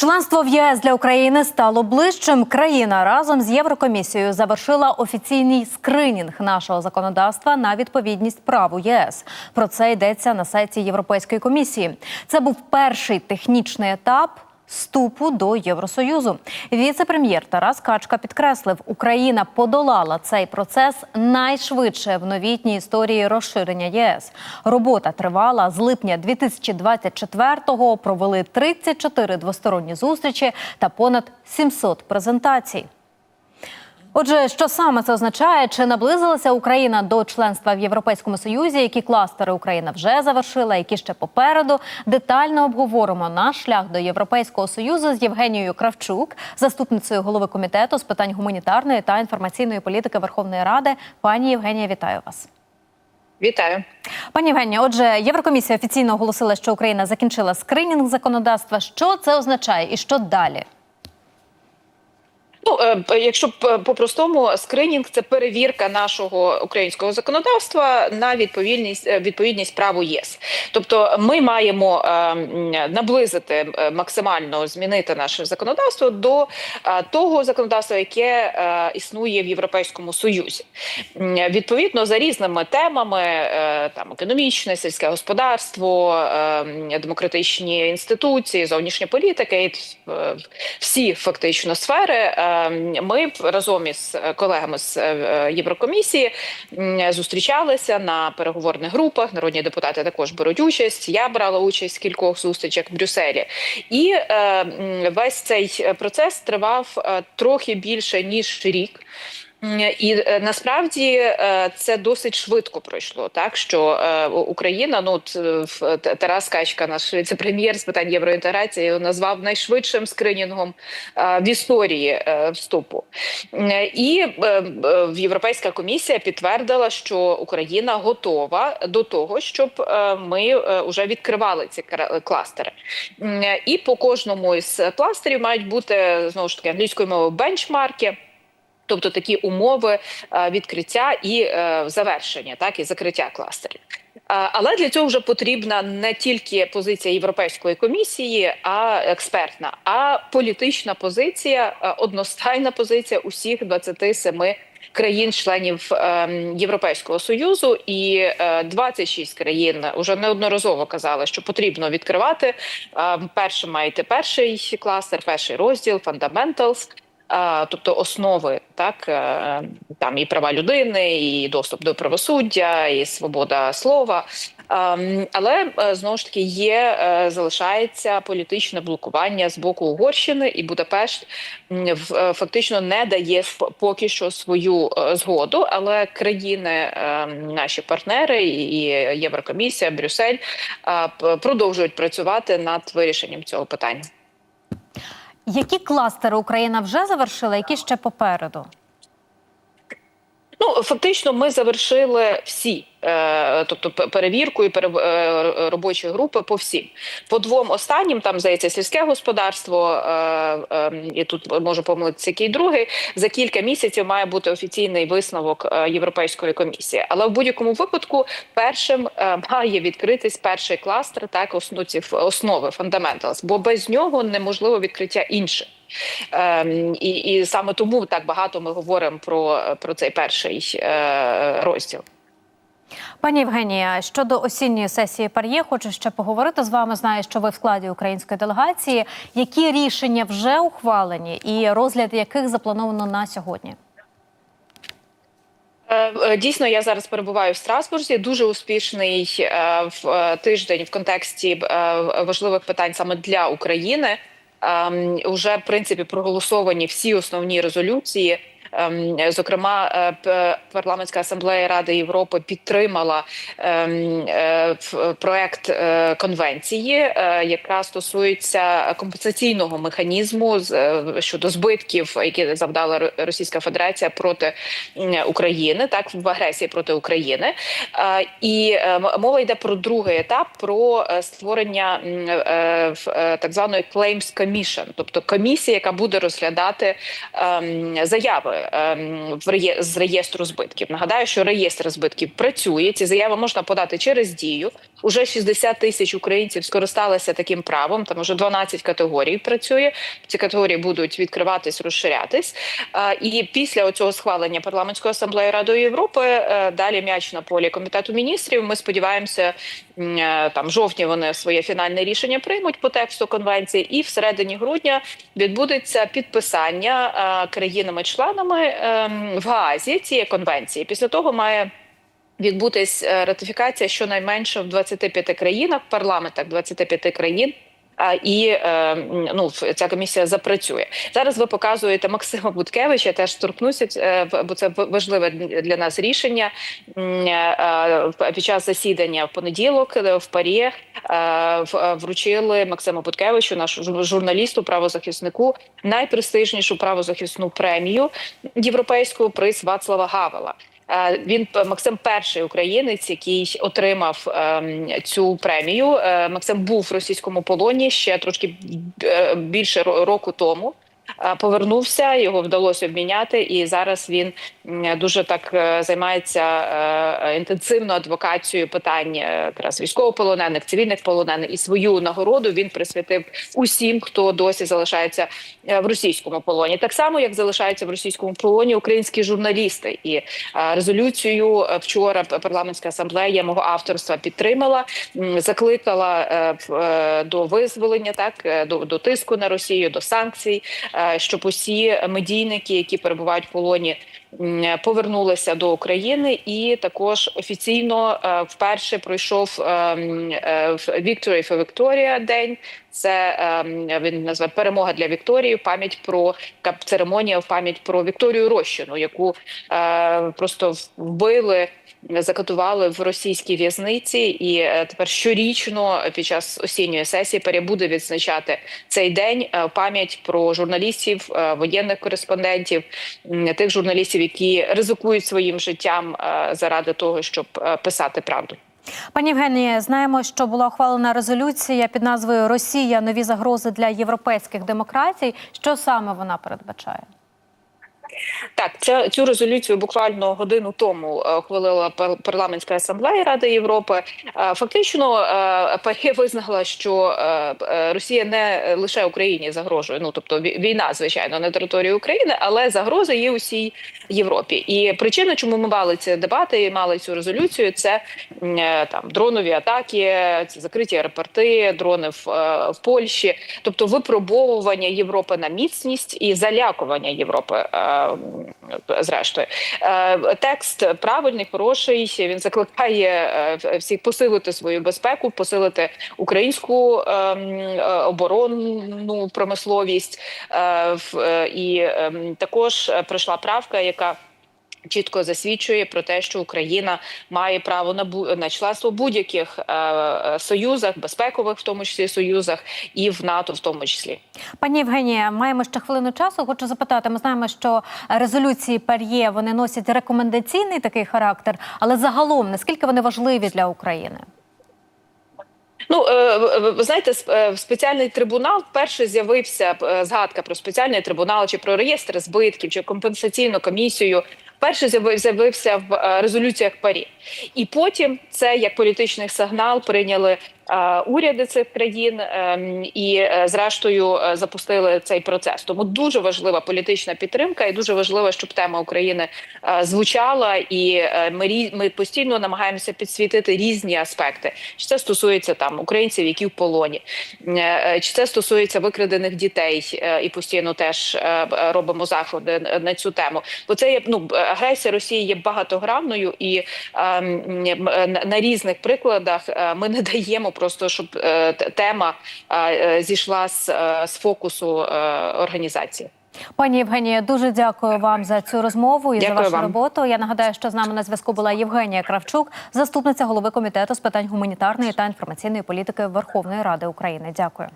Членство в ЄС для України стало ближчим. Країна разом з Єврокомісією завершила офіційний скринінг нашого законодавства на відповідність праву ЄС. Про це йдеться на сайті Європейської комісії. Це був перший технічний етап. Вступу до Євросоюзу віце-прем'єр Тарас Качка підкреслив, Україна подолала цей процес найшвидше в новітній історії розширення ЄС. Робота тривала з липня 2024-го. Провели 34 двосторонні зустрічі та понад 700 презентацій. Отже, що саме це означає? Чи наблизилася Україна до членства в Європейському Союзі? Які кластери Україна вже завершила, які ще попереду? Детально обговоримо наш шлях до Європейського союзу з Євгенією Кравчук, заступницею голови комітету з питань гуманітарної та інформаційної політики Верховної Ради. Пані Євгенія, вітаю вас. Вітаю, пані Євгенія. Отже, Єврокомісія офіційно оголосила, що Україна закінчила скринінг законодавства. Що це означає і що далі? Ну, е, якщо по-простому, скринінг це перевірка нашого українського законодавства на відповідність е, відповідність праву ЄС. Тобто, ми маємо е, наблизити максимально змінити наше законодавство до того законодавства, яке існує в Європейському Союзі. Відповідно за різними темами, там економічне, сільське господарство, демократичні інституції, зовнішня політика і всі фактично сфери. Ми разом із колегами з е, Єврокомісії зустрічалися на переговорних групах. Народні депутати також беруть участь. Я брала участь в кількох зустрічах в Брюсселі, і е, весь цей процес тривав е, трохи більше ніж рік. І е, насправді е, це досить швидко пройшло. Так що е, Україна, ну Тарас Качка, наш віце-прем'єр з питань євроінтеграції, назвав найшвидшим скринінгом в історії вступу. І Європейська комісія підтвердила, що Україна готова до того, щоб ми вже відкривали ці кластери. І по кожному із кластерів мають бути знову ж таки англійською мовою бенчмарки. Тобто такі умови е, відкриття і е, завершення, так і закриття кластерів. Е, але для цього вже потрібна не тільки позиція Європейської комісії, а експертна, а політична позиція, одностайна позиція усіх 27 країн-членів Європейського союзу, і 26 країн вже неодноразово казали, що потрібно відкривати. Першим маєте перший кластер, перший розділ Fundamentals – тобто основи, так е, там і права людини, і доступ до правосуддя, і свобода слова. Але е, знову ж таки є, е, залишається політичне блокування з боку Угорщини, і Будапешт фактично не дає поки що свою згоду. Але країни, наші партнери і Єврокомісія, Брюссель продовжують працювати над вирішенням цього питання. Які кластери Україна вже завершила, які ще попереду? Фактично, ми завершили всі Е, тобто перевірку і е, робочі групи по всім. По двом останнім там здається сільське господарство, е, і тут можу помилитися який другий. За кілька місяців має бути офіційний висновок Європейської комісії. Але в будь-якому випадку першим має відкритись перший кластер, так основці основи fundamentals, бо без нього неможливо відкриття інших. Ем, і і саме тому так багато ми говоримо про, про цей перший е, розділ. Пані Євгенія, щодо осінньої сесії пар'є, хочу ще поговорити з вами. Знаю, що ви в складі української делегації. Які рішення вже ухвалені, і розгляд яких заплановано на сьогодні? Е, е, дійсно, я зараз перебуваю в Страсбурзі. Дуже успішний в тиждень в контексті важливих питань саме для України. Уже ем, в принципі проголосовані всі основні резолюції. Ем, зокрема, е, парламентська асамблея Ради Європи підтримала ем, е, проект е, конвенції, яка стосується компенсаційного механізму щодо збитків, які завдала Російська Федерація проти України, так в агресії проти України, і мова йде про другий етап про створення так званої Claims Commission, тобто комісія, яка буде розглядати заяви Ем, в з реєстру збитків. Нагадаю, що реєстр збитків працює. Ці заяви можна подати через дію, Уже 60 тисяч українців скористалися таким правом. Там уже 12 категорій працює. Ці категорії будуть відкриватись, розширятись. І після цього схвалення парламентської асамблеї Радою Європи е, далі м'яч на полі комітету міністрів. Ми сподіваємося, е, там жовтні вони своє фінальне рішення приймуть по тексту конвенції, і в середині грудня відбудеться підписання е, країнами-членами ем, в Гаазі цієї конвенції. Після того має відбутись е, ратифікація щонайменше в 25 країнах, парламентах 25 країн. І е, ну ця комісія запрацює зараз. Ви показуєте Максима Буткевича. Теж торкнуся, е, бо це важливе для нас рішення під час засідання в понеділок в Парі вручили Максиму Буткевичу, нашу журналісту, правозахиснику, найпрестижнішу правозахисну премію європейську приз Вацлава Гавела. Е, Він Максим перший українець, який отримав ем, цю премію. Е, Максим був в російському полоні ще трошки е, більше року тому. Е, Повернувся, його вдалося обміняти, і зараз він дуже так е, займається е, інтенсивно адвокацією питань якраз військовополонених, цивільних полонених і свою нагороду він присвятив усім, хто досі залишається в російському полоні. Так само як залишаються в російському полоні українські журналісти. І резолюцію вчора парламентська асамблея мого авторства підтримала, закликала до визволення, так до, до тиску на Росію, до санкцій, щоб усі медійники, які перебувають в полоні. Повернулися до України, і також офіційно е, вперше пройшов е, е, Victory for Victoria день. Це е, він назве перемога для Вікторії. Пам'ять про церемонія в пам'ять про Вікторію Рощину, яку е, просто вбили. Закатували в російській в'язниці, і е, тепер щорічно під час осінньої сесії Парі буде відзначати цей день е, пам'ять про журналістів, е, воєнних кореспондентів, тих журналістів, які ризикують своїм життям заради того, щоб писати правду. Пані Євгенії, знаємо, що була ухвалена резолюція під назвою Росія нові загрози для європейських демократій. Що саме вона передбачає? Так, ця цю резолюцію буквально годину тому е, ухвалила парламентська асамблея Ради Європи. Е, Фактично, е, визнала, що Росія не лише Україні загрожує. Ну тобто війна, звичайно, на території України, але загроза є усій Європі. І причина, чому ми мали ці дебати і мали цю резолюцію, це там дронові атаки, це закриті аеропорти, дрони в, в Польщі, тобто випробовування Європи на міцність і залякування Європи. Зрештою, Е, текст правильний, хороший. Він закликає е, всіх посилити свою безпеку, посилити українську е, оборонну промисловість. І ем, також прийшла правка, яка чітко засвідчує про те, що Україна має право на бу- на членство в будь-яких е, е, союзах, безпекових, в тому числі союзах, і в НАТО, в тому числі. Пані Євгенія, маємо ще хвилину часу. Хочу запитати. Ми знаємо, що резолюції Пар'є вони носять рекомендаційний такий характер, але загалом наскільки вони важливі для України? Ну е, ви- знаєте, е, спеціальний трибунал вперше з'явився згадка про спеціальний трибунал чи про реєстр збитків чи компенсаційну комісію. Вперше з'яви- з'явився в е, резолюціях Парі, і потім це як політичний сигнал прийняли уряди цих країн ем, і, е, зрештою, е, запустили цей процес. Тому дуже важлива політична підтримка, і дуже важливо, щоб тема України е, звучала, і е, ми ми постійно намагаємося підсвітити різні аспекти. Чи це стосується там українців, які в полоні, е, е, чи це стосується викрадених дітей, е, і постійно теж е, робимо заходи на- цю тему. Бо це є ну агресія Росії є багатогранною, і е, м, м, на, різних прикладах е, ми не даємо просто, щоб е, тема е, е, зійшла з, з фокусу організації. Пані Євгенія, дуже дякую вам за цю розмову і за вашу вам. роботу. Я нагадаю, що з нами на зв'язку була Євгенія Кравчук, заступниця голови комітету з питань гуманітарної та інформаційної політики Верховної Ради України. Дякую.